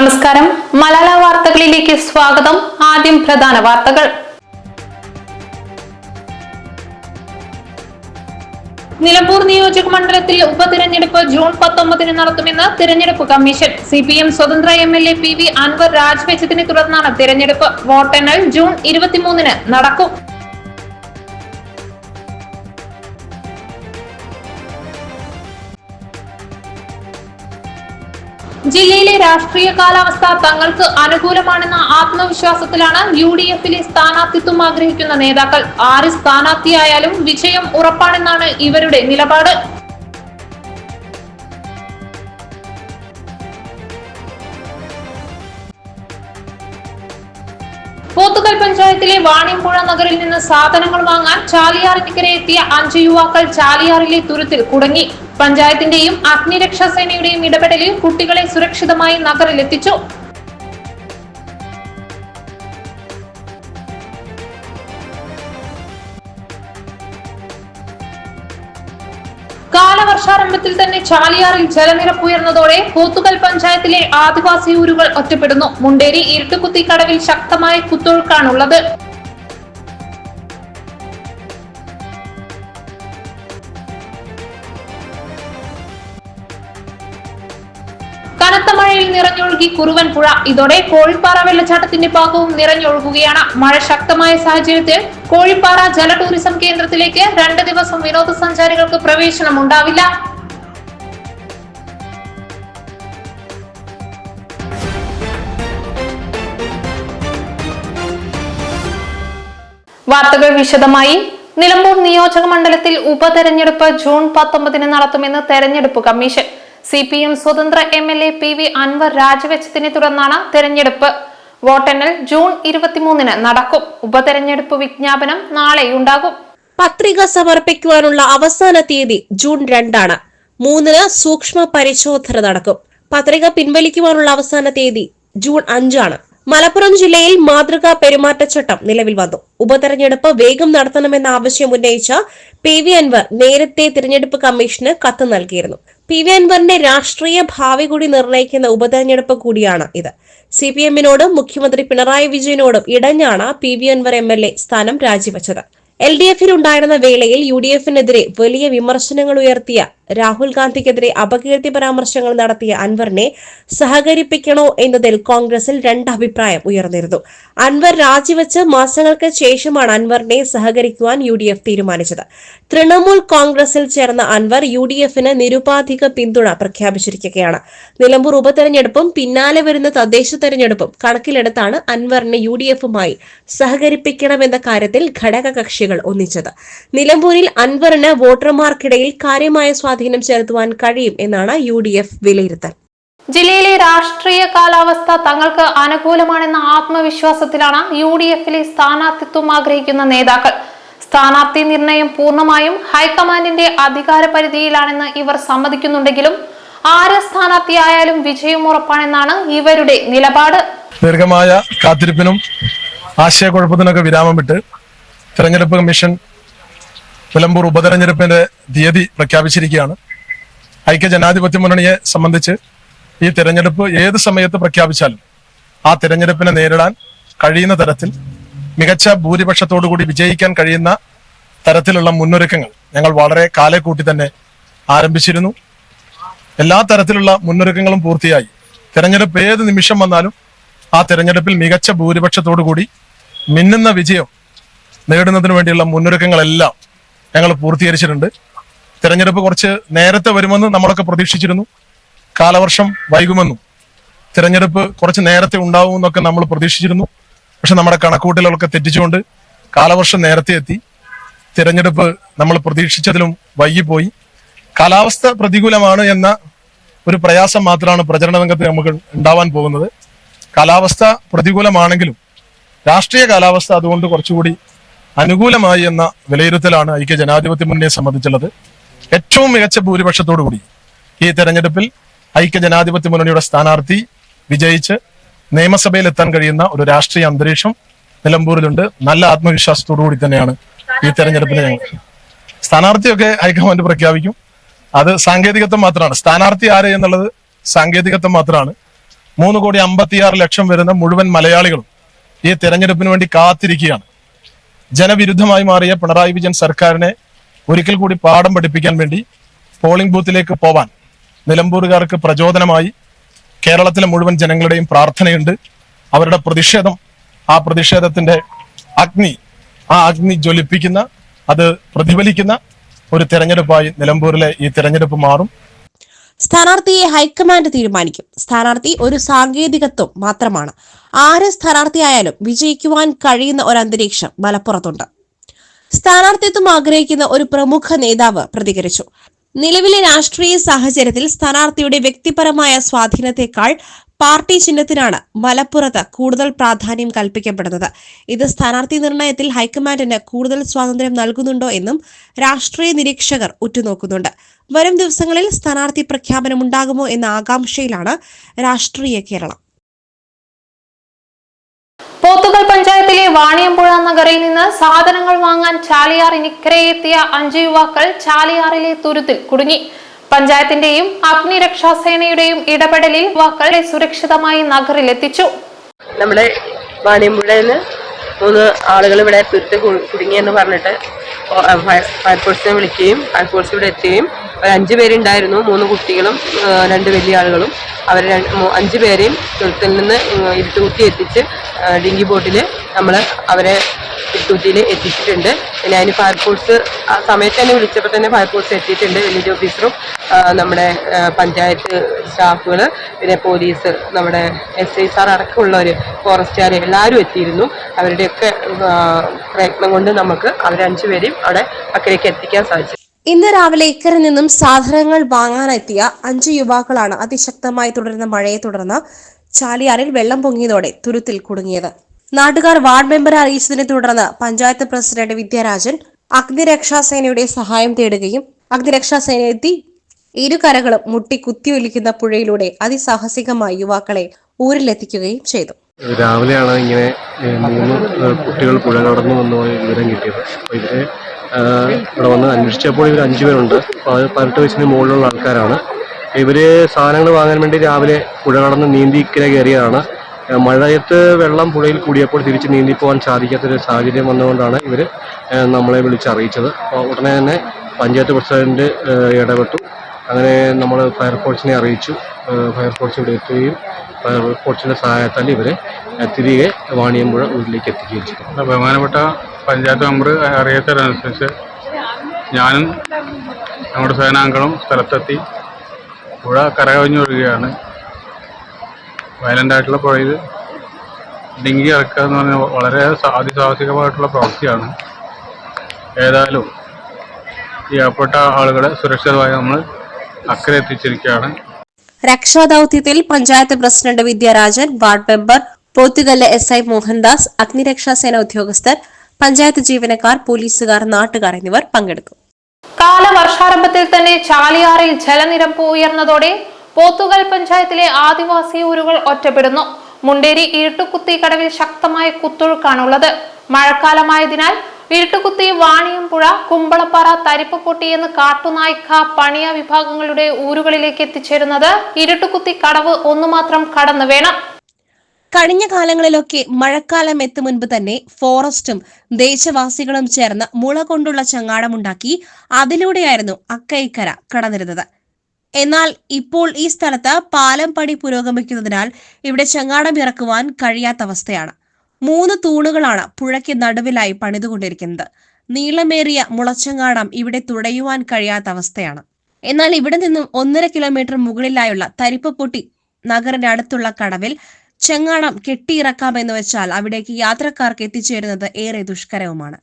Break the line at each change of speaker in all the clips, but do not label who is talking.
നമസ്കാരം. മലയാള വാർത്തകളിലേക്ക് സ്വാഗതം. ആദ്യം പ്രധാന വാർത്തകൾ. നിലമ്പൂർ നിയോജക മണ്ഡലത്തിൽ ഉപതിരഞ്ഞെടുപ്പ് ജൂൺ പത്തൊമ്പതിന് നടത്തുമെന്ന് തിരഞ്ഞെടുപ്പ് കമ്മീഷൻ. സി പി എം സ്വതന്ത്ര M L A P V Anvar രാജിവെച്ചതിനെ തുടർന്നാണ് തിരഞ്ഞെടുപ്പ്. വോട്ടെണ്ണൽ ജൂൺ ഇരുപത്തിമൂന്നിന് നടക്കും. ജില്ലയിലെ രാഷ്ട്രീയ കാലാവസ്ഥ തങ്ങൾക്ക് അനുകൂലമാണെന്ന ആത്മവിശ്വാസത്തിലാണ് യു ഡി എഫിലെ സ്ഥാനാർത്ഥിത്വം ആഗ്രഹിക്കുന്ന നേതാക്കൾ. ആര് സ്ഥാനാർത്ഥിയായാലും വിജയം ഉറപ്പാണെന്നാണ് ഇവരുടെ നിലപാട്. പോത്തുകൽ പഞ്ചായത്തിലെ വാണിയമ്പുഴ നഗറിൽ നിന്ന് സാധനങ്ങൾ വാങ്ങാൻ ചാലിയാറിനിക്കരെ എത്തിയ അഞ്ച് യുവാക്കൾ ചാലിയാറിലെ തുരുത്തിൽ കുടുങ്ങി. പഞ്ചായത്തിന്റെയും അഗ്നിരക്ഷാ സേനയുടെയും ഇടപെടലിൽ കുട്ടികളെ സുരക്ഷിതമായി നഗറിലെത്തിച്ചു. കാലവർഷാരംഭത്തിൽ തന്നെ ചാലിയാറിൽ ജലനിരപ്പ് ഉയർന്നതോടെ പോത്തുകൽ പഞ്ചായത്തിലെ ആദിവാസി ഊരുകൾ ഒറ്റപ്പെടുന്നു. മുണ്ടേരി ഇരുട്ടുകുത്തിക്കടവിൽ ശക്തമായ കുത്തൊഴുക്കാണുള്ളത്. നിറഞ്ഞൊഴുകി കുറുവൻ പുഴ. ഇതോടെ കോഴിപ്പാറ വെള്ളച്ചാട്ടത്തിന്റെ ഭാഗവും നിറഞ്ഞൊഴുകുകയാണ്. മഴ ശക്തമായ സാഹചര്യത്തിൽ കോഴിപ്പാറ ജല ടൂറിസം കേന്ദ്രത്തിലേക്ക് രണ്ട് ദിവസം വിനോദസഞ്ചാരികൾക്ക് പ്രവേശനം ഉണ്ടാവില്ല. വാർത്തകൾ വിശദമായി. നിലമ്പൂർ നിയോജക മണ്ഡലത്തിൽ ഉപതെരഞ്ഞെടുപ്പ് ജൂൺ പത്തൊമ്പതിന് നടത്തുമെന്ന് തെരഞ്ഞെടുപ്പ് കമ്മീഷൻ. സി പി എം സ്വതന്ത്ര M L A P V Anvar രാജിവെച്ചതിനെ തുടർന്നാണ് തെരഞ്ഞെടുപ്പ്. വോട്ടെണ്ണൽ ജൂൺ ഇരുപത്തിമൂന്നിന് നടക്കും. ഉപതെരഞ്ഞെടുപ്പ് വിജ്ഞാപനം നാളെ ഉണ്ടാകും
പത്രിക സമർപ്പിക്കുവാനുള്ള അവസാന തീയതി ജൂൺ രണ്ടാണ്. മൂന്നിന് സൂക്ഷ്മ പരിശോധന നടക്കും. പത്രിക പിൻവലിക്കുവാനുള്ള അവസാന തീയതി ജൂൺ അഞ്ചാണ്. മലപ്പുറം ജില്ലയിൽ മാതൃകാ പെരുമാറ്റച്ചട്ടം നിലവിൽ വന്നു. ഉപതെരഞ്ഞെടുപ്പ് വേഗം നടത്തണമെന്ന ആവശ്യം ഉന്നയിച്ച പി വി അൻവർ നേരത്തെ തിരഞ്ഞെടുപ്പ് കമ്മീഷന് കത്ത് നൽകിയിരുന്നു. പി വി അൻവറിന്റെ രാഷ്ട്രീയ ഭാവി കൂടി നിർണയിക്കുന്ന ഉപതെരഞ്ഞെടുപ്പ് കൂടിയാണ് ഇത്. സി പി എമ്മിനോടും മുഖ്യമന്ത്രി പിണറായി വിജയനോടും ഇടഞ്ഞാണ് P V Anvar M L A സ്ഥാനം രാജിവെച്ചത്. എൽ ഡി എഫിൽ ഉണ്ടായിരുന്ന വേളയിൽ യു ഡി എഫിനെതിരെ വലിയ വിമർശനങ്ങൾ ഉയർത്തിയ രാഹുൽ ഗാന്ധിക്കെതിരെ അപകീർത്തി പരാമർശങ്ങൾ നടത്തിയ അൻവറിനെ സഹകരിപ്പിക്കണോ എന്നതിൽ കോൺഗ്രസിൽ രണ്ട് അഭിപ്രായം ഉയർന്നിരുന്നു. അൻവർ രാജിവെച്ച് മാസങ്ങൾക്ക് ശേഷമാണ് അൻവറിനെ സഹകരിക്കുവാൻ യു ഡി എഫ് തീരുമാനിച്ചത്. തൃണമൂൽ കോൺഗ്രസിൽ ചേർന്ന അൻവർ യു ഡി എഫിന് നിരുപാധിക പിന്തുണ പ്രഖ്യാപിച്ചിരിക്കുകയാണ്. നിലമ്പൂർ ഉപതെരഞ്ഞെടുപ്പും പിന്നാലെ വരുന്ന തദ്ദേശ തെരഞ്ഞെടുപ്പും കണക്കിലെടുത്താണ് അൻവറിനെ യു ഡി എഫുമായി സഹകരിപ്പിക്കണമെന്ന കാര്യത്തിൽ ഘടകകക്ഷികൾ ഒന്നിച്ചത്. നിലമ്പൂരിൽ അൻവറിന് വോട്ടർമാർക്കിടയിൽ കാര്യമായ സ്വാധീനം ചെലുത്തുവാൻ കഴിയും എന്നാണ് യു ഡി എഫ് വിലയിരുത്തൽ.
ജില്ലയിലെ രാഷ്ട്രീയ കാലാവസ്ഥ തങ്ങൾക്ക് അനുകൂലമാണെന്ന ആത്മവിശ്വാസത്തിലാണ് യു ഡി എഫിലെ സ്ഥാനാർത്ഥിത്വം ആഗ്രഹിക്കുന്ന നേതാക്കൾ. സ്ഥാനാർത്ഥി നിർണയം പൂർണമായും ഹൈക്കമാൻഡിന്റെ അധികാര പരിധിയിലാണെന്ന് ഇവർ സമ്മതിക്കുന്നുണ്ടെങ്കിലും ആര് സ്ഥാനാർത്ഥിയായാലും വിജയം ഉറപ്പാണെന്നാണ് ഇവരുടെ നിലപാട്.
ദീർഘമായ കാത്തിരിപ്പിനും ആശയക്കുഴപ്പത്തിനൊക്കെ വിരാമം വിട്ട് തെരഞ്ഞെടുപ്പ് കമ്മീഷൻ നിലമ്പൂർ ഉപതെരഞ്ഞെടുപ്പിന്റെ തീയതി പ്രഖ്യാപിച്ചിരിക്കുകയാണ്. ഐക്യ ജനാധിപത്യ മുന്നണിയെ സംബന്ധിച്ച് ഈ തെരഞ്ഞെടുപ്പ് ഏത് സമയത്ത് പ്രഖ്യാപിച്ചാലും ആ തെരഞ്ഞെടുപ്പിനെ നേരിടാൻ കഴിയുന്ന തരത്തിൽ മികച്ച ഭൂരിപക്ഷത്തോടുകൂടി വിജയിക്കാൻ കഴിയുന്ന തരത്തിലുള്ള മുന്നൊരുക്കങ്ങൾ ഞങ്ങൾ വളരെ കാലെ കൂട്ടി തന്നെ ആരംഭിച്ചിരുന്നു. എല്ലാ തരത്തിലുള്ള മുന്നൊരുക്കങ്ങളും പൂർത്തിയായി. തെരഞ്ഞെടുപ്പ് ഏത് നിമിഷം വന്നാലും ആ തെരഞ്ഞെടുപ്പിൽ മികച്ച ഭൂരിപക്ഷത്തോടുകൂടി മിന്നുന്ന വിജയം നേടുന്നതിന് വേണ്ടിയുള്ള മുന്നൊരുക്കങ്ങളെല്ലാം ഞങ്ങൾ പൂർത്തീകരിച്ചിട്ടുണ്ട്. തെരഞ്ഞെടുപ്പ് കുറച്ച് നേരത്തെ വരുമെന്ന് നമ്മളൊക്കെ പ്രതീക്ഷിച്ചിരുന്നു. കാലവർഷം വൈകുമെന്നും തിരഞ്ഞെടുപ്പ് കുറച്ച് നേരത്തെ ഉണ്ടാവുമെന്നൊക്കെ നമ്മൾ പ്രതീക്ഷിച്ചിരുന്നു. പക്ഷെ നമ്മുടെ കണക്കൂട്ടലുകളൊക്കെ തെറ്റിച്ചുകൊണ്ട് കാലവർഷം നേരത്തെ എത്തി. തിരഞ്ഞെടുപ്പ് നമ്മൾ പ്രതീക്ഷിച്ചതിലും വൈകിപ്പോയി. കാലാവസ്ഥ പ്രതികൂലമാണ് എന്ന ഒരു പ്രയാസം മാത്രമാണ് പ്രചരണ രംഗത്ത് നമുക്ക് ഉണ്ടാവാൻ പോകുന്നത്. കാലാവസ്ഥ പ്രതികൂലമാണെങ്കിലും രാഷ്ട്രീയ കാലാവസ്ഥ അതുകൊണ്ട് കുറച്ചുകൂടി അനുകൂലമായി എന്ന വിലയിരുത്തലാണ് ഐക്യ ജനാധിപത്യ മുന്നണിയെ സംബന്ധിച്ചുള്ളത്. ഏറ്റവും മികച്ച ഭൂരിപക്ഷത്തോടു കൂടി ഈ തെരഞ്ഞെടുപ്പിൽ ഐക്യ ജനാധിപത്യ മുന്നണിയുടെ സ്ഥാനാർത്ഥി വിജയിച്ച് നിയമസഭയിൽ എത്താൻ കഴിയുന്ന ഒരു രാഷ്ട്രീയ അന്തരീക്ഷം നിലമ്പൂരിലുണ്ട്. നല്ല ആത്മവിശ്വാസത്തോടു കൂടി തന്നെയാണ് ഈ തെരഞ്ഞെടുപ്പിനെ ഞങ്ങൾ. സ്ഥാനാർത്ഥിയൊക്കെ ഹൈക്കമാൻഡ് പ്രഖ്യാപിക്കും. അത് സാങ്കേതികത്വം മാത്രമാണ്. സ്ഥാനാർത്ഥി ആര് എന്നുള്ളത് സാങ്കേതികത്വം മാത്രമാണ്. മൂന്ന് കോടി അമ്പത്തിയാറ് ലക്ഷം വരുന്ന മുഴുവൻ മലയാളികളും ഈ തെരഞ്ഞെടുപ്പിന് വേണ്ടി കാത്തിരിക്കുകയാണ്. ജനവിരുദ്ധമായി മാറിയ പിണറായി വിജയൻ സർക്കാരിനെ ഒരിക്കൽ കൂടി പാഠം പഠിപ്പിക്കാൻ വേണ്ടി പോളിംഗ് ബൂത്തിലേക്ക് പോവാൻ നിലമ്പൂരുകാർക്ക് പ്രചോദനമായി കേരളത്തിലെ മുഴുവൻ ജനങ്ങളുടെയും പ്രാർത്ഥനയുണ്ട്. അവരുടെ പ്രതിഷേധം ആ പ്രതിഷേധത്തിന്റെ അഗ്നി ആ അഗ്നി ജ്വലിപ്പിക്കുന്ന അത് പ്രതിഫലിക്കുന്ന ഒരു തെരഞ്ഞെടുപ്പായി നിലമ്പൂരിലെ ഈ തെരഞ്ഞെടുപ്പ് മാറും.
സ്ഥാനാർത്ഥിയെ ഹൈക്കമാൻഡ് തീരുമാനിക്കും. സ്ഥാനാർത്ഥി ഒരു സാങ്കേതികത്വം മാത്രമാണ്. ആര് സ്ഥാനാർത്ഥിയായാലും വിജയിക്കുവാൻ കഴിയുന്ന ഒരു അന്തരീക്ഷം മലപ്പുറത്തുണ്ട്. സ്ഥാനാർത്ഥിത്വം ആഗ്രഹിക്കുന്ന ഒരു പ്രമുഖ നേതാവ് പ്രതികരിച്ചു. നിലവിലെ രാഷ്ട്രീയ സാഹചര്യത്തിൽ സ്ഥാനാർത്ഥിയുടെ വ്യക്തിപരമായ സ്വാധീനത്തെക്കാൾ പാർട്ടി ചിഹ്നത്തിനാണ് മലപ്പുറത്ത് കൂടുതൽ പ്രാധാന്യം കൽപ്പിക്കപ്പെടുന്നത്. ഇത് സ്ഥാനാർത്ഥി നിർണയത്തിൽ ഹൈക്കമാൻഡിന് കൂടുതൽ സ്വാതന്ത്ര്യം നൽകുന്നുണ്ടോ എന്നും രാഷ്ട്രീയ നിരീക്ഷകർ ഉറ്റുനോക്കുന്നുണ്ട്. വരും ദിവസങ്ങളിൽ സ്ഥാനാർത്ഥി പ്രഖ്യാപനം ഉണ്ടാകുമോ എന്ന ആകാംക്ഷയിലാണ് രാഷ്ട്രീയ കേരളം.
പോത്തുകൽ പഞ്ചായത്തിലെ വാണിയമ്പുഴ നഗറിൽ നിന്ന് സാധനങ്ങൾ വാങ്ങാൻ ചാലിയാർ ഇനിക്കരയെത്തിയ അഞ്ച് യുവാക്കൾ ചാലിയാറിലെ തുരുത്തിൽ കുടുങ്ങി. പഞ്ചായത്തിന്റെയും അഗ്നിരക്ഷാസേനയുടെയും ഇടപെടലിൽ യുവാക്കളെ സുരക്ഷിതമായി നഗറിൽ എത്തിച്ചു
നമ്മുടെ വാണിയമ്പുഴയിൽ മൂന്ന് ആളുകൾ ഇവിടെ തുരുത്ത് കുടുങ്ങിയെന്ന് പറഞ്ഞിട്ട് ഫയർഫോഴ്സിനെ വിളിക്കുകയും ഫയർഫോഴ്സ് ഇവിടെ എത്തുകയും ഒരു അഞ്ച് പേരുണ്ടായിരുന്നു. മൂന്ന് കുട്ടികളും രണ്ട് വലിയ ആളുകളും. അവർ അഞ്ച് പേരെയും തുരുത്തിൽ നിന്ന് ഇരുട്ടുകുത്തി എത്തിച്ച് ഡിങ്കി ബോട്ടിൽ നമ്മൾ അവരെ ഇരുട്ടുകുത്തിയിൽ എത്തിച്ചിട്ടുണ്ട് അതിന് ഫയർഫോഴ്സ് ആ സമയത്ത് തന്നെ വിളിച്ചപ്പോൾ തന്നെ ഫയർഫോഴ്സ് എത്തിയിട്ടുണ്ട് വില്ലേജ് ഓഫീസറും നമ്മുടെ പഞ്ചായത്ത് സ്റ്റാഫുകൾ പിന്നെ പോലീസ് നമ്മുടെ എസ് ഐ സാർ അടക്കമുള്ളവർ ഫോറസ്റ്റുകാർ എല്ലാവരും എത്തിയിരുന്നു. അവരുടെയൊക്കെ പ്രയത്നം കൊണ്ട് നമുക്ക് അവരഞ്ചു പേരെയും അവിടെ അക്കരയ്ക്ക് എത്തിക്കാൻ സാധിച്ചു.
ഇന്ന് രാവിലെ ഇക്കരെ നിന്നും സാധനങ്ങൾ വാങ്ങാനെത്തിയ അഞ്ച് യുവാക്കളാണ് അതിശക്തമായി തുടരുന്ന മഴയെ തുടർന്ന് ചാലിയാറിൽ വെള്ളം പൊങ്ങിയതോടെ തുരുത്തിൽ കുടുങ്ങിയത്. നാട്ടുകാർ വാർഡ് മെമ്പറെ അറിയിച്ചതിനെ തുടർന്ന് പഞ്ചായത്ത് പ്രസിഡന്റ് വിദ്യാരാജൻ അഗ്നിരക്ഷാസേനയുടെ സഹായം തേടുകയും അഗ്നിരക്ഷാസേന എത്തി ഇരുകരകളും മുട്ടി കുത്തിയൊലിക്കുന്ന പുഴയിലൂടെ അതിസാഹസികമായി യുവാക്കളെ ഊരിലെത്തിക്കുകയും ചെയ്തു.
രാവിലെയാണ് ഇങ്ങനെ മൂന്ന് കുട്ടികൾ പുഴ കടന്നു വന്ന വിവരം കിട്ടിയത്. അപ്പോൾ ഇവരെ ഇവിടെ വന്ന് അന്വേഷിച്ചപ്പോൾ ഇവർ അഞ്ചു പേരുണ്ട്. പതിനെട്ട് വയസ്സിന് മുകളിലുള്ള ആൾക്കാരാണ്. ഇവർ സാധനങ്ങൾ വാങ്ങാൻ വേണ്ടി രാവിലെ പുഴ കടന്ന് നീന്തി ഇക്കരെ കയറിയതാണ്. മഴയത്ത് വെള്ളം പുഴയിൽ കൂടിയപ്പോൾ തിരിച്ച് നീന്തി പോകാൻ സാധിക്കാത്തൊരു സാഹചര്യം വന്നുകൊണ്ടാണ് ഇവർ നമ്മളെ വിളിച്ചറിയിച്ചത്. അപ്പോൾ ഉടനെ തന്നെ പഞ്ചായത്ത് പ്രസിഡന്റ് ഇടപെട്ടു. അങ്ങനെ നമ്മൾ ഫയർഫോഴ്സിനെ അറിയിച്ചു. ഫയർഫോഴ്സ് ഇവിടെ എത്തുകയും ഫയർഫോഴ്സിന്റെ സഹായത്താൽ ഇവരെ തിരികെ വാണിയമ്പുഴ വീട്ടിലേക്ക് എത്തിക്കുകയും ചെയ്തു.
ബഹുമാനപ്പെട്ട പഞ്ചായത്ത് മെമ്പർ അറിയിച്ചതനുസരിച്ച് ഞാനും നമ്മുടെ സേനാംഗങ്ങളും സ്ഥലത്തെത്തി പുഴ കരകവിഞ്ഞൊഴുകയാണ് വയലന്റ് ആയിട്ടുള്ള പുഴയിൽ ഡിങ്കി ഇറക്കുക എന്ന് പറഞ്ഞാൽ വളരെ അതിസാഹസികമായിട്ടുള്ള പ്രവൃത്തിയാണ്. ഏതായാലും ഈ അപ്പെട്ട ആളുകളെ സുരക്ഷിതമായി നമ്മൾ അക്കരെ എത്തിച്ചിരിക്കുകയാണ്.
രക്ഷാദൌത്യത്തിൽ panchayat president Vidyarajan ward member Pothukal S I Mohandas അഗ്നിരക്ഷാസേന ഉദ്യോഗസ്ഥർ പഞ്ചായത്ത് ജീവനക്കാർ പോലീസുകാർ നാട്ടുകാർ എന്നിവർ പങ്കെടുക്കും.
കാലവർഷാരംഭത്തിൽ തന്നെ ചാലിയാറിൽ ജലനിരപ്പ് ഉയർന്നതോടെ പോത്തുകൽ പഞ്ചായത്തിലെ ആദിവാസി ഊരുകൾ ഒറ്റപ്പെടുന്നു. മുണ്ടേരി ഇരുട്ടുകുത്തി കടവിൽ ശക്തമായ കുത്തൊഴുക്കാണുള്ളത്. മഴക്കാലമായതിനാൽ ഇരുട്ടുകുത്തി വാണിയമ്പുഴ കുമ്പളപ്പാറ തരിപ്പപ്പൊട്ടി എന്ന് കാട്ടുനായ്ക്ക പണിയ വിഭാഗങ്ങളുടെ ഊരുകളിലേക്ക് എത്തിച്ചേരുന്നത് ഇരുട്ടുകുത്തി കടവ് ഒന്നു മാത്രം കടന്നു വേണം.
കഴിഞ്ഞ കാലങ്ങളിലൊക്കെ മഴക്കാലം എത്തും മുൻപ് തന്നെ ഫോറസ്റ്റും ദേശവാസികളും ചേർന്ന് മുള കൊണ്ടുള്ള ചങ്ങാടമുണ്ടാക്കി അതിലൂടെയായിരുന്നു അക്കൈക്കര കടന്നിരുന്നത്. എന്നാൽ ഇപ്പോൾ ഈ സ്ഥലത്ത് പാലം പണി പുരോഗമിക്കുന്നതിനാൽ ഇവിടെ ചങ്ങാടം ഇറക്കുവാൻ കഴിയാത്ത അവസ്ഥയാണ്. മൂന്ന് തൂണുകളാണ് പുഴയ്ക്ക് നടുവിലായി പണിതുകൊണ്ടിരിക്കുന്നത്. നീളമേറിയ മുളച്ചങ്ങാടം ഇവിടെ തുടയുവാൻ കഴിയാത്ത അവസ്ഥയാണ്. എന്നാൽ ഇവിടെ നിന്നും ഒന്നര കിലോമീറ്റർ മുകളിലായുള്ള തരിപ്പപ്പൊട്ടി നഗറിന്റെ അടുത്തുള്ള കടവിൽ ചെങ്ങാടം കെട്ടിയിറക്കാമെന്ന് വെച്ചാൽ അവിടേക്ക് യാത്രക്കാർക്ക് എത്തിച്ചേരുന്നത് ഏറെ ദുഷ്കരവുമാണ്.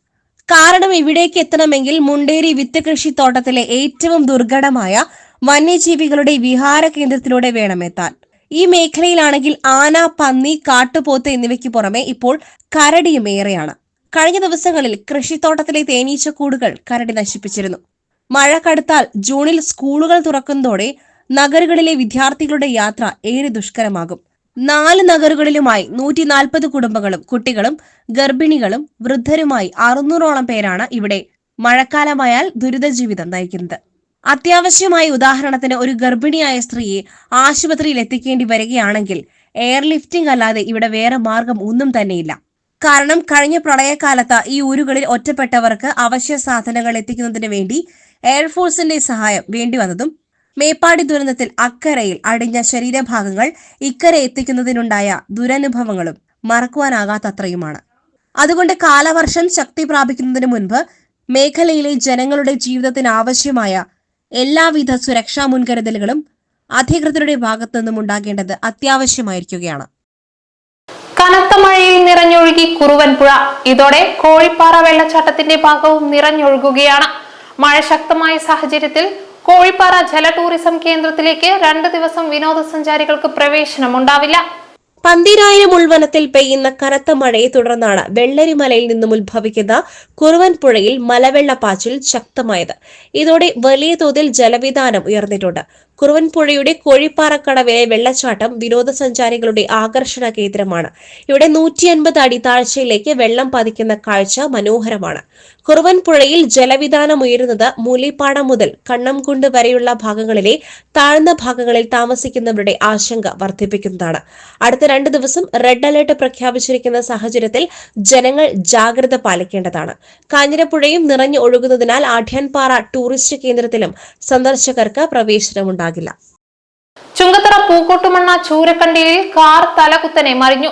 കാരണം ഇവിടേക്ക് എത്തണമെങ്കിൽ മുണ്ടേരി വിത്ത് കൃഷിത്തോട്ടത്തിലെ ഏറ്റവും ദുർഘടമായ വന്യജീവികളുടെ വിഹാര കേന്ദ്രത്തിലൂടെ വേണം എത്താൻ ഈ മേഖലയിലാണെങ്കിൽ ആന പന്നി കാട്ടുപോത്ത് എന്നിവയ്ക്ക് പുറമെ ഇപ്പോൾ കരടിയും ഏറെയാണ്. കഴിഞ്ഞ ദിവസങ്ങളിൽ കൃഷിത്തോട്ടത്തിലെ തേനീച്ചക്കൂടുകൾ കരടി നശിപ്പിച്ചിരുന്നു. മഴ കടുത്താൽ ജൂണിൽ സ്കൂളുകൾ തുറക്കുന്നതോടെ നഗറുകളിലെ വിദ്യാർത്ഥികളുടെ യാത്ര ഏറെ ദുഷ്കരമാകും. നാല് നഗറുകളിലുമായി നൂറ്റി നാൽപ്പത് കുടുംബങ്ങളും കുട്ടികളും ഗർഭിണികളും വൃദ്ധരുമായി അറുന്നൂറോളം പേരാണ് ഇവിടെ മഴക്കാലമായാൽ ദുരിത ജീവിതം നയിക്കുന്നത്. അത്യാവശ്യമായി ഉദാഹരണത്തിന് ഒരു ഗർഭിണിയായ സ്ത്രീയെ ആശുപത്രിയിൽ എത്തിക്കേണ്ടി വരികയാണെങ്കിൽ എയർലിഫ്റ്റിംഗ് അല്ലാതെ ഇവിടെ വേറെ മാർഗം ഒന്നും തന്നെയില്ല. കാരണം കഴിഞ്ഞ പ്രളയകാലത്ത് ഈ ഊരുകളിൽ ഒറ്റപ്പെട്ടവർക്ക് അവശ്യ സാധനങ്ങൾ എത്തിക്കുന്നതിന് വേണ്ടി എയർഫോഴ്സിന്റെ സഹായം വേണ്ടി വന്നതും മേപ്പാടി ദുരന്തത്തിൽ അക്കരയിൽ അടിഞ്ഞ ശരീരഭാഗങ്ങൾ ഇക്കരെ എത്തിക്കുന്നതിനുണ്ടായ ദുരനുഭവങ്ങളും മറക്കുവാനാകാത്തത്രയുമാണ്. അതുകൊണ്ട് കാലവർഷം ശക്തി പ്രാപിക്കുന്നതിന് മുൻപ് മേഖലയിലെ ജനങ്ങളുടെ ജീവിതത്തിന് ആവശ്യമായ എല്ലാവിധ സുരക്ഷാ മുൻകരുതലുകളും അധികൃതരുടെ ഭാഗത്തു നിന്നും ഉണ്ടാകേണ്ടത് അത്യാവശ്യമായിരിക്കുകയാണ്.
കനത്ത മഴയിൽ നിറഞ്ഞൊഴുകി കുറുവൻപുഴ. ഇതോടെ കോഴിപ്പാറ വെള്ളച്ചാട്ടത്തിന്റെ ഭാഗവും നിറഞ്ഞൊഴുകുകയാണ്. മഴ ശക്തമായ സാഹചര്യത്തിൽ കോഴിപ്പാറ ജല ടൂറിസം കേന്ദ്രത്തിലേക്ക് രണ്ട് ദിവസം വിനോദസഞ്ചാരികൾക്ക് പ്രവേശനം ഉണ്ടാവില്ല
പന്തിരായിരം ഉൾവനത്തിൽ പെയ്യുന്ന കനത്ത മഴയെ തുടർന്നാണ് വെള്ളരിമലയിൽ നിന്നും ഉത്ഭവിക്കുന്ന കുറുവൻ പുഴയിൽ മലവെള്ളപ്പാച്ചിൽ ശക്തമായത്. ഇതോടെ വലിയ തോതിൽ ജലവിധാനം ഉയർന്നിട്ടുണ്ട്. കുറുവൻ പുഴയുടെ കോഴിപ്പാറക്കടവിലെ വെള്ളച്ചാട്ടം വിനോദസഞ്ചാരികളുടെ ആകർഷണ കേന്ദ്രമാണ്. ഇവിടെ നൂറ്റി അൻപത് അടി താഴ്ചയിലേക്ക് വെള്ളം പതിക്കുന്ന കാഴ്ച മനോഹരമാണ്. കുറുവൻപുഴയിൽ ജലവിധാനം ഉയരുന്നത് മൂലിപ്പാടം മുതൽ കണ്ണംകുണ്ട് വരെയുള്ള ഭാഗങ്ങളിലെ താഴ്ന്ന ഭാഗങ്ങളിൽ താമസിക്കുന്നവരുടെ ആശങ്ക വർദ്ധിപ്പിക്കുന്നതാണ്. അടുത്ത രണ്ട് ദിവസം റെഡ് അലർട്ട് പ്രഖ്യാപിച്ചിരിക്കുന്ന സാഹചര്യത്തിൽ ജനങ്ങൾ ജാഗ്രത പാലിക്കേണ്ടതാണ്. കാഞ്ഞിരപ്പുഴയും നിറഞ്ഞു ഒഴുകുന്നതിനാൽ ആഢ്യൻപാറ ടൂറിസ്റ്റ് കേന്ദ്രത്തിലും സന്ദർശകർക്ക് പ്രവേശനമുണ്ടാകില്ല
ചുങ്കത്തറ പൂക്കോട്ടുമണ്ണ ചൂരക്കണ്ടിയിൽ കാർ തലകുത്തനെ മറിഞ്ഞു.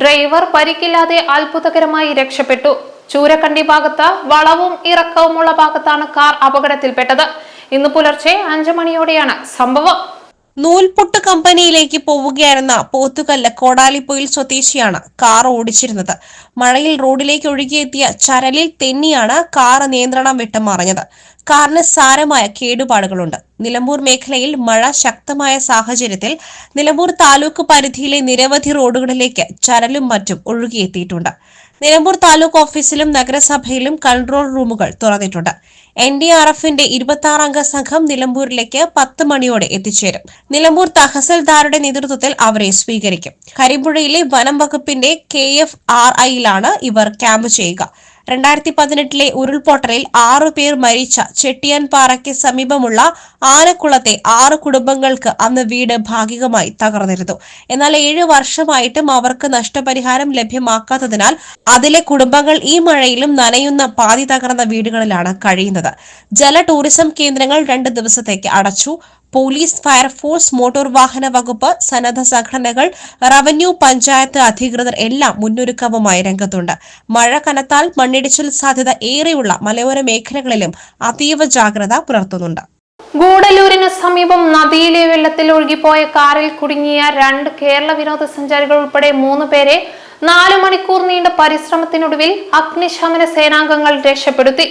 ഡ്രൈവർ പരിക്കില്ലാതെ അത്ഭുതകരമായി രക്ഷപ്പെട്ടു. ചൂരക്കണ്ടി ഭാഗത്ത് വളവും ഇറക്കവുമുള്ള ഭാഗത്താണ് കാർ അപകടത്തിൽപ്പെട്ടത്. ഇന്ന് പുലർച്ചെ അഞ്ചു മണിയോടെയാണ് സംഭവം.
നൂൽപുട്ട് കമ്പനിയിലേക്ക് പോവുകയായിരുന്ന പോത്തുകല്ല് കോടാലിപ്പൊയിൽ സ്വദേശിയാണ് കാർ ഓടിച്ചിരുന്നത്. മഴയിൽ റോഡിലേക്ക് ഒഴുകിയെത്തിയ ചരലിൽ തെന്നിയാണ് കാർ നിയന്ത്രണം വിട്ട് മറിഞ്ഞത്. കാറിന് സാരമായ കേടുപാടുകളുണ്ട്. നിലമ്പൂർ മേഖലയിൽ മഴ ശക്തമായ സാഹചര്യത്തിൽ നിലമ്പൂർ താലൂക്ക് പരിധിയിലെ നിരവധി റോഡുകളിലേക്ക് ചരലും മറ്റും ഒഴുകിയെത്തിയിട്ടുണ്ട്. നിലമ്പൂർ താലൂക്ക് ഓഫീസിലും നഗരസഭയിലും കൺട്രോൾ റൂമുകൾ തുറന്നിട്ടുണ്ട്. എൻ ഡി ആർ എഫിന്റെ ഇരുപത്തി അംഗ സംഘം നിലമ്പൂരിലേക്ക് പത്ത് മണിയോടെ എത്തിച്ചേരും. നിലമ്പൂർ തഹസിൽദാരുടെ നേതൃത്വത്തിൽ അവരെ സ്വീകരിക്കും. കരിമ്പുഴയിലെ വനം വകുപ്പിന്റെ കെ എഫ് ആർ ഐയിലാണ് ഇവർ ക്യാമ്പ് ചെയ്യുക. രണ്ടായിരത്തി പതിനെട്ടിലെ ഉരുൾപൊട്ടലിൽ ആറു പേർ മരിച്ച ചെട്ടിയാൻപാറയ്ക്ക് സമീപമുള്ള ആനക്കുളത്തെ ആറ് കുടുംബങ്ങൾക്ക് അന്ന് വീട് ഭാഗികമായി തകർന്നിരുന്നു. എന്നാൽ ഏഴ് വർഷമായിട്ടും അവർക്ക് നഷ്ടപരിഹാരം ലഭ്യമാക്കാത്തതിനാൽ അതിലെ കുടുംബങ്ങൾ ഈ മഴയിലും നനയുന്ന പാതി തകർന്ന വീടുകളിലാണ് കഴിയുന്നത്. ജല ടൂറിസം കേന്ദ്രങ്ങൾ രണ്ട് ദിവസത്തേക്ക് അടച്ചു. പോലീസ് ഫയർഫോഴ്സ് മോട്ടോർ വാഹന വകുപ്പ് സന്നദ്ധ സംഘടനകൾ റവന്യൂ പഞ്ചായത്ത് അധികൃതർ എല്ലാം മുന്നൊരുക്കവുമായി രംഗത്തുണ്ട്. മഴ കനത്താൽ മണ്ണിടിച്ചിൽ സാധ്യത ഏറെയുള്ള മലയോര മേഖലകളിലും അതീവ ജാഗ്രത പുലർത്തുന്നുണ്ട്.
ഗൂഡല്ലൂരിന് സമീപം നദിയിലെ വെള്ളത്തിൽ ഒഴുകിപ്പോയ കാറിൽ കുടുങ്ങിയ രണ്ട് കേരള വിനോദസഞ്ചാരികൾ ഉൾപ്പെടെ മൂന്ന് പേരെ നാല് മണിക്കൂർ നീണ്ട പരിശ്രമത്തിനൊടുവിൽ അഗ്നിശമന സേനാംഗങ്ങൾ രക്ഷപ്പെടുത്തി.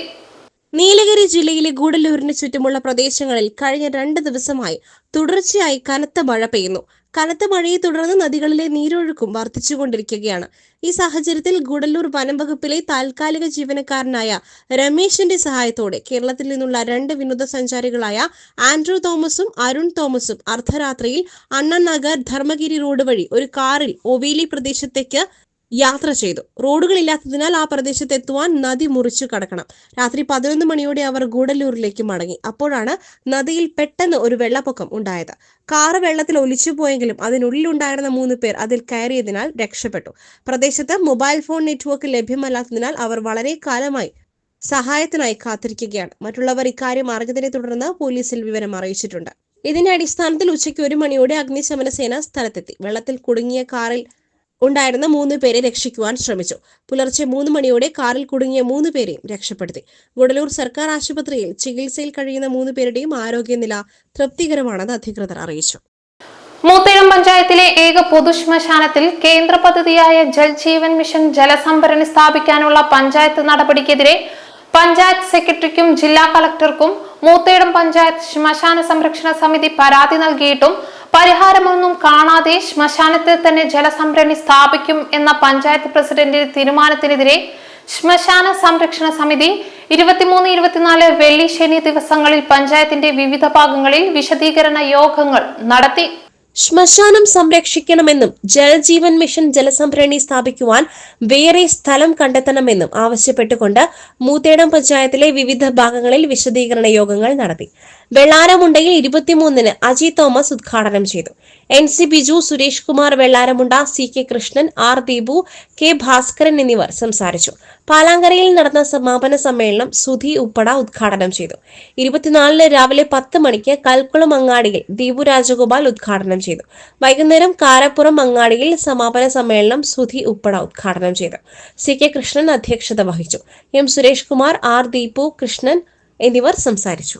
നീലഗിരി ജില്ലയിലെ ഗൂഡല്ലൂരിന് ചുറ്റുമുള്ള പ്രദേശങ്ങളിൽ കഴിഞ്ഞ രണ്ട് ദിവസമായി തുടർച്ചയായി കനത്ത മഴ പെയ്യുന്നു. കനത്ത മഴയെ തുടർന്ന് നദികളിലെ നീരൊഴുക്കും വർദ്ധിച്ചുകൊണ്ടിരിക്കുകയാണ്. ഈ സാഹചര്യത്തിൽ ഗൂഡല്ലൂർ വനം വകുപ്പിലെ താൽക്കാലിക ജീവനക്കാരനായ രമേശിന്റെ സഹായത്തോടെ കേരളത്തിൽ നിന്നുള്ള രണ്ട് വിനോദസഞ്ചാരികളായ ആൻഡ്രൂ തോമസും അരുൺ തോമസും അർദ്ധരാത്രിയിൽ അണ്ണനഗർ ധർമ്മഗിരി റോഡ് വഴി ഒരു കാറിൽ ഒവേലി പ്രദേശത്തേക്ക് യാത്ര ചെയ്തു. റോഡുകളില്ലാത്തതിനാൽ ആ പ്രദേശത്ത് എത്തുവാൻ നദി മുറിച്ചു കടക്കണം. രാത്രി പതിനൊന്ന് മണിയോടെ അവർ ഗൂഡല്ലൂരിലേക്ക് മടങ്ങി. അപ്പോഴാണ് നദിയിൽ പെട്ടെന്ന് ഒരു വെള്ളപ്പൊക്കം ഉണ്ടായത്. കാറ് വെള്ളത്തിൽ ഒലിച്ചു പോയെങ്കിലും അതിനുള്ളിലുണ്ടായിരുന്ന മൂന്ന് പേർ അതിൽ കയറിയതിനാൽ രക്ഷപ്പെട്ടു. പ്രദേശത്ത് മൊബൈൽ ഫോൺ നെറ്റ്വർക്ക് ലഭ്യമല്ലാത്തതിനാൽ അവർ വളരെ കാലമായി സഹായത്തിനായി കാത്തിരിക്കുകയാണ്. മറ്റുള്ളവർ ഇക്കാര്യം അറിഞ്ഞതിനെ തുടർന്ന് പോലീസിൽ വിവരം അറിയിച്ചിട്ടുണ്ട്. ഇതിന്റെ അടിസ്ഥാനത്തിൽ ഉച്ചയ്ക്ക് ഒരു മണിയോടെ അഗ്നിശമന സേന സ്ഥലത്തെത്തി. വെള്ളത്തിൽ കുടുങ്ങിയ കാറിൽ ഉണ്ടായിരുന്ന മൂന്ന് പേരെ രക്ഷിക്കുവാൻ ശ്രമിച്ചു. പുലർച്ചെ മൂന്ന് മണിയോടെ കാറിൽ കുടുങ്ങിയ മൂന്ന് പേരെയും രക്ഷപ്പെടുത്തി. ഗുഡലൂർ സർക്കാർ ആശുപത്രിയിൽ ചികിത്സയിൽ കഴിയുന്ന മൂന്ന് പേരുടെയും ആരോഗ്യനില തൃപ്തികരമാണെന്ന് അധികൃതർ അറിയിച്ചു.
മൂത്തേഴം പഞ്ചായത്തിലെ ഏക പൊതുശ്മശാനത്തിൽ കേന്ദ്ര പദ്ധതിയായ ജൽ ജീവൻ മിഷൻ ജലസംഭരണി സ്ഥാപിക്കാനുള്ള പഞ്ചായത്ത് നടപടിക്കെതിരെ പഞ്ചായത്ത് സെക്രട്ടറിക്കും ജില്ലാ കളക്ടർക്കും മൂത്തേടം പഞ്ചായത്ത് ശ്മശാന സംരക്ഷണ സമിതി പരാതി നൽകിയിട്ടും പരിഹാരമൊന്നും കാണാതെ ശ്മശാനത്തിൽ തന്നെ ജലസംഭരണി സ്ഥാപിക്കും എന്ന പഞ്ചായത്ത് പ്രസിഡന്റിന്റെ തീരുമാനത്തിനെതിരെ ശ്മശാന സംരക്ഷണ സമിതി ഇരുപത്തിമൂന്ന് ഇരുപത്തിനാല് വെള്ളി ശനി ദിവസങ്ങളിൽ പഞ്ചായത്തിന്റെ വിവിധ ഭാഗങ്ങളിൽ വിശദീകരണ യോഗങ്ങൾ നടത്തി.
ശ്മശാനം സംരക്ഷിക്കണമെന്നും ജലജീവൻ മിഷൻ ജലസംഭരണി സ്ഥാപിക്കുവാൻ വേറെ സ്ഥലം കണ്ടെത്തണമെന്നും ആവശ്യപ്പെട്ടുകൊണ്ട് മൂത്തേടം പഞ്ചായത്തിലെ വിവിധ ഭാഗങ്ങളിൽ വിശദീകരണ യോഗങ്ങൾ നടത്തി. വെള്ളാരമുണ്ടയിൽ ഇരുപത്തിമൂന്നിന് അജി തോമസ് ഉദ്ഘാടനം ചെയ്തു. N C Biju Suresh Kumar Vellaramunda C K Krishnan R Deepu K Bhaskaran എന്നിവർ സംസാരിച്ചു. പാലാങ്കരയിൽ നടന്ന സമാപന സമ്മേളനം സുധി ഉപ്പട ഉദ്ഘാടനം ചെയ്തു. ഇരുപത്തിനാലിന് രാവിലെ പത്ത് മണിക്ക് കൽക്കുളം അങ്ങാടിയിൽ ദീപു രാജഗോപാൽ ഉദ്ഘാടനം ചെയ്തു. വൈകുന്നേരം കാരപ്പുറം അങ്ങാടിയിൽ സമാപന സമ്മേളനം സുധി ഉപ്പട ഉദ്ഘാടനം ചെയ്തു. സി കെ കൃഷ്ണൻ അധ്യക്ഷത വഹിച്ചു. എം സുരേഷ് കുമാർ ആർ ദീപു കൃഷ്ണൻ എന്നിവർ സംസാരിച്ചു.